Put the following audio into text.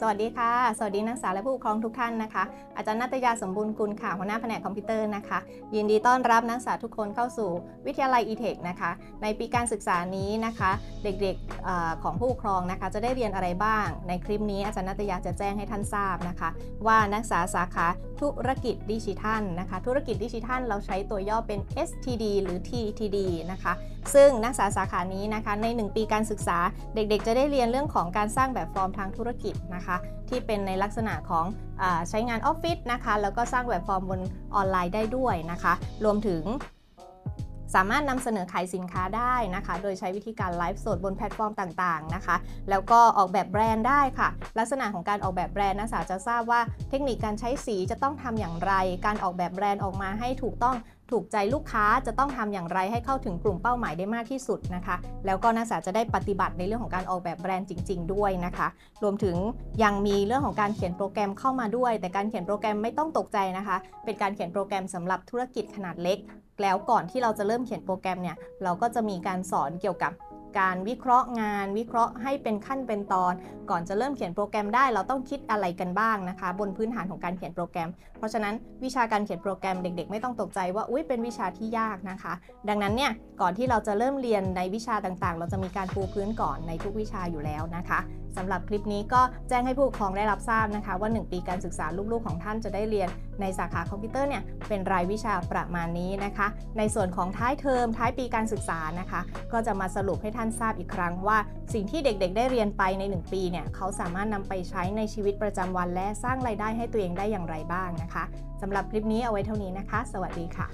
สวัสดีค่ะ สวัสดีนักศึกษาและผู้ปกครองทุกท่านนะคะ อาจารย์นัตยาสมบูรณ์กุลค่ะ หัวหน้าแผนกคอมพิวเตอร์นะคะ ยินดีต้อนรับนักศึกษาทุกคนเข้าสู่วิทยาลัย e-tech นะคะ ในปีการศึกษานี้นะคะ เด็กๆของผู้ปกครองนะคะ จะได้เรียนอะไรบ้าง ในคลิปนี้อาจารย์นัตยาจะแจ้งให้ท่านทราบนะคะ ว่านักศึกษาสาขาธุรกิจดิจิทัลนะคะ ธุรกิจดิจิทัลเราใช้ตัวย่อเป็น STD หรือ TTD นะคะ ซึ่งนักศึกษาสาขานี้นะคะ ใน 1 ปีการศึกษา เด็กๆ จะได้เรียนเรื่องของการสร้างแบบฟอร์มทางธุรกิจนะคะ ที่เป็นในลักษณะของอใช้งานออฟฟิศนะคะ แล้วก็สร้างแบบฟอร์มบนออนไลน์ได้ด้วยนะคะ รวมถึงสามารถนำเสนอขายสินค้าได้นะคะ โดยใช้วิธีการไลฟ์สดบนแพลตฟอร์มต่างๆนะคะ แล้วก็ออกแบบแบรนด์ได้ค่ะ ลักษณะของการออกแบบแบรนด์นักศึกษาจะทราบว่าเทคนิคการใช้สีจะต้องทำอย่างไร การออกแบบแบรนด์ออกมาให้ถูกต้องถูกใจลูกค้าจะต้องทำอย่างไรให้เข้าถึงกลุ่มเป้าหมายได้มากที่สุดนะคะ แล้วก็นักศึกษาจะได้ปฏิบัติในเรื่องของการออกแบบแบรนด์จริง ๆ ด้วยนะคะ รวมถึงยังมีเรื่องของการเขียนโปรแกรมเข้ามาด้วย แต่การเขียนโปรแกรมไม่ต้องตกใจนะคะ เป็นการเขียนโปรแกรมสำหรับธุรกิจขนาดเล็ก แล้วก่อนที่เราจะเริ่มเขียนโปรแกรมเนี่ยเราก็จะมีการสอนเกี่ยวกับ การวิเคราะห์งาน วิเคราะห์ให้เป็นขั้นเป็นตอน ก่อนจะเริ่มเขียนโปรแกรมได้ เราต้องคิดอะไรกันบ้างนะคะ บนพื้นฐานของการเขียนโปรแกรม เพราะฉะนั้นวิชาการเขียนโปรแกรมเด็ก ๆ ไม่ต้องตกใจว่าอุ้ยเป็นวิชาที่ยากนะคะ ดังนั้นเนี่ยก่อนที่เราจะเริ่มเรียนในวิชาต่างๆ เราจะมีการปูพื้นก่อนในทุกวิชาอยู่แล้วนะคะสำหรับคลิปนี้ก็แจ้งให้ผู้ปกครองได้รับทราบนะคะ ว่า 1 ปีการศึกษาลูกๆของท่านจะได้เรียน ในสาขาคอมพิวเตอร์เนี่ยเป็นรายวิชาประมาณนี้นะคะ ในส่วนของท้ายเทอมท้ายปีการศึกษานะคะ ก็จะมาสรุปให้ท่านทราบอีกครั้งว่า สิ่งที่เด็กๆ ได้เรียนไปใน 1 ปีเนี่ยเขาสามารถนำไปใช้ในชีวิตประจำวัน และสร้างรายได้ให้ตัวเองได้อย่างไรบ้างนะคะสำหรับคลิปนี้เอาไว้เท่านี้นะคะ สวัสดีค่ะ